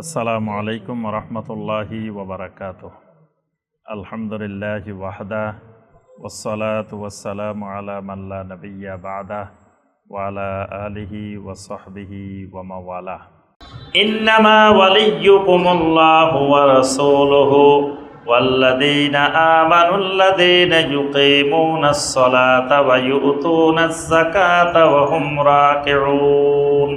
আসসালামু আলাইকুম রহমতুল্লাহি ওবরাকাত আলহামদুলিল্লাহ ওয়াহদা ওসলাত ওয়াসালাম আলা মাল্লা নবিয়া বাদা ওয়ালা আলিহি ওসহবিহি ওয়ামাওয়ালা ইন্নামা ওয়ালিয়ুকুমুল্লাহু ওয়া রাসূলুহু والذين آمنوا الذين يقيمون الصلاة ويؤتون الزكاة وهم راكعون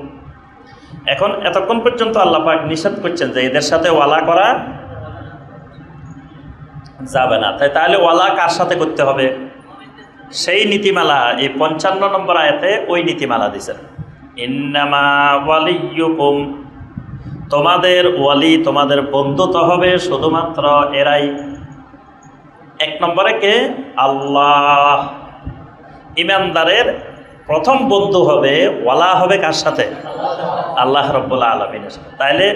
এখন এতক্ষণ পর্যন্ত আল্লাহ পাক নিষেধ করছেন যে এদের সাথে ওয়ালা করা যাবে না। তাই তাহলে ওয়ালা কার সাথে করতে হবে? সেই নীতিমালা, এই পঞ্চান্ন নম্বর আয়াতে ওই নীতিমালা দিছেন ইন্নামা তোমাদের ওয়ালি তোমাদের বন্ধু তো হবে শুধুমাত্র এরাই। এক নম্বরে কে? আল্লাহ। ইমানদারের প্রথম বন্ধু হবে, ওয়ালা হবে কার সাথে? আল্লাহ রব্বুল্লা আলমিনের সাথে। তাইলে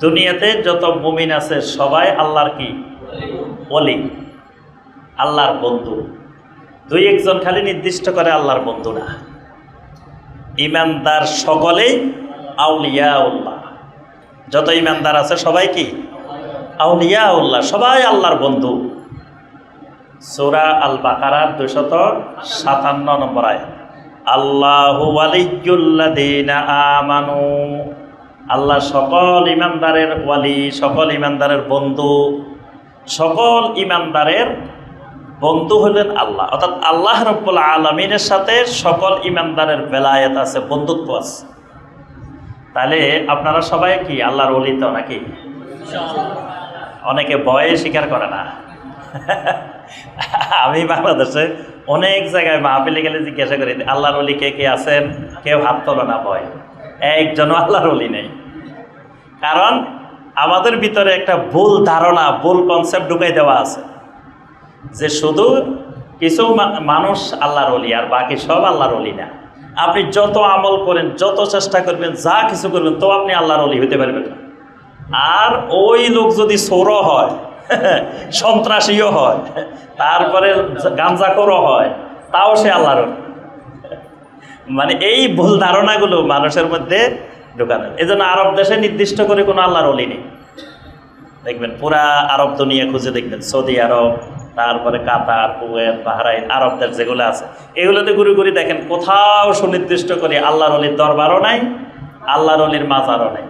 দুনিয়াতে যত মুমিন আছে, সবাই আল্লাহর কি? ওলি। আল্লাহর বন্ধু। দুই একজন খালি নির্দিষ্ট করে আল্লাহর বন্ধু না। ইমানদার সকলেই আউলিয়া উল্লাহ যত ইমানদার আছে, সবাই কি? আউলিয়া উল্লাহ সবাই আল্লাহর বন্ধু। সোরা আল বাকারার দুশত সাতান্ন নম্বর আয়াত। আল্লাহু আমানু। আল্লাহ সকল ইমানদারের ওয়ালি, সকল ইমানদারের বন্ধু, সকল ইমানদারের বন্ধু হলেন আল্লাহ। অর্থাৎ আল্লাহ রব্বুল আলমিনের সাথে সকল ইমানদারের বেলায়েত আছে, বন্ধুত্ব আছে। তাহলে আপনারা সবাই কি আল্লাহর অলি তো নাকি? অনেকে ভয়ে স্বীকার করে না। আমি বাংলাদেশে অনেক জায়গায় মাহফিলে গেলে জিজ্ঞাসা করি, আল্লাহর অলি কে কে আছেন? কেউ হাত তোলো না ভয়। একজনও আল্লাহর অলি নেই। কারণ আমাদের ভিতরে একটা ভুল ধারণা, ভুল কনসেপ্ট ঢুকাই দেওয়া আছে। যে শুধু কিছু মানুষ আল্লাহর অলি আর বাকি সব আল্লাহর অলি না। আপনি যত আমল করেন, যত চেষ্টা করবেন, যা কিছু করবেন, তো আপনি আল্লাহর অলি হতে পারবেন আর ওই লোক যদি সৌর হয় সন্ত্রাসীও হয়। তারপরে গাঞ্জাখোরও হয়। তাও সে আল্লাহর মানে এই ভুল ধারণাগুলো মানুষের মধ্যে ঢোকানো এই জন্য আরব দেশে নির্দিষ্ট করে কোনো আল্লাহর অলি নেই। দেখবেন, পুরা আরব দুনিয়া খুঁজে দেখবেন। সৌদি আরব, তারপরে কাতার, কুয়েত, বাহরাইন আরব দেশ যেগুলো আছে। এগুলোতে ঘুরে ঘুরে দেখেন, কোথাও সুনির্দিষ্ট করে আল্লাহর অলির দরবারও নাই, আল্লাহর অলির মাজারও নাই।